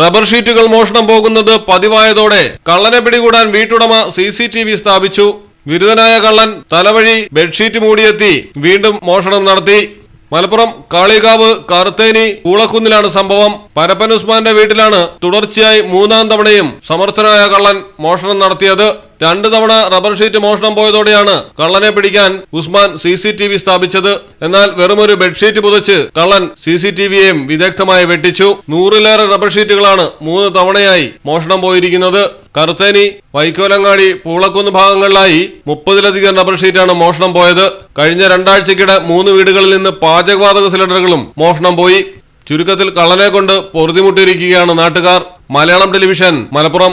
Rubber ഷീറ്റുകൾ മോഷണം പോകുന്നത് പതിവായതോടെ കള്ളനെ പിടികൂടാൻ വീട്ടുടമ സി സി ടി വി സ്ഥാപിച്ചു. വിരുദ്ധനായ കള്ളൻ തലവഴി ബെഡ്ഷീറ്റ് മൂടിയെത്തി വീണ്ടും മോഷണം നടത്തി. മലപ്പുറം കാളികാവ് കറുത്തേനി പൂളക്കുന്നിലാണ് സംഭവം. പരപ്പൻ ഉസ്മാന്റെ വീട്ടിലാണ് തുടർച്ചയായി മൂന്നാം തവണയും സമർത്ഥനായ കള്ളൻ മോഷണം നടത്തിയത്. രണ്ടു തവണ റബ്ബർ ഷീറ്റ് മോഷണം പോയതോടെയാണ് കള്ളനെ പിടിക്കാൻ Usman C C T V സ്ഥാപിച്ചത്. എന്നാൽ വെറുമൊരു ബെഡ്ഷീറ്റ് പുതച്ച് കള്ളൻ സി സി ടി വിയെയും വിദഗ്ധമായി വെട്ടിച്ചു. നൂറിലേറെ റബ്ബർ ഷീറ്റുകളാണ് മൂന്ന് തവണയായി മോഷണം പോയിരിക്കുന്നത്. കറുത്തേനി വൈക്കോലങ്ങാടി പൂളക്കുന്ന് ഭാഗങ്ങളിലായി മുപ്പതിലധികം റബ്ബർ ഷീറ്റാണ് മോഷണം പോയത്. കഴിഞ്ഞ രണ്ടാഴ്ചക്കിടെ മൂന്ന് വീടുകളിൽ നിന്ന് പാചകവാതക സിലിണ്ടറുകളും മോഷണം പോയി. ചുരുക്കത്തിൽ കള്ളനെ കൊണ്ട് പൊറുതിമുട്ടിയിരിക്കുകയാണ് നാട്ടുകാർ. Malayalam television Malappuram.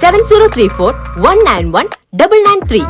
seven zero three four one nine one double nine three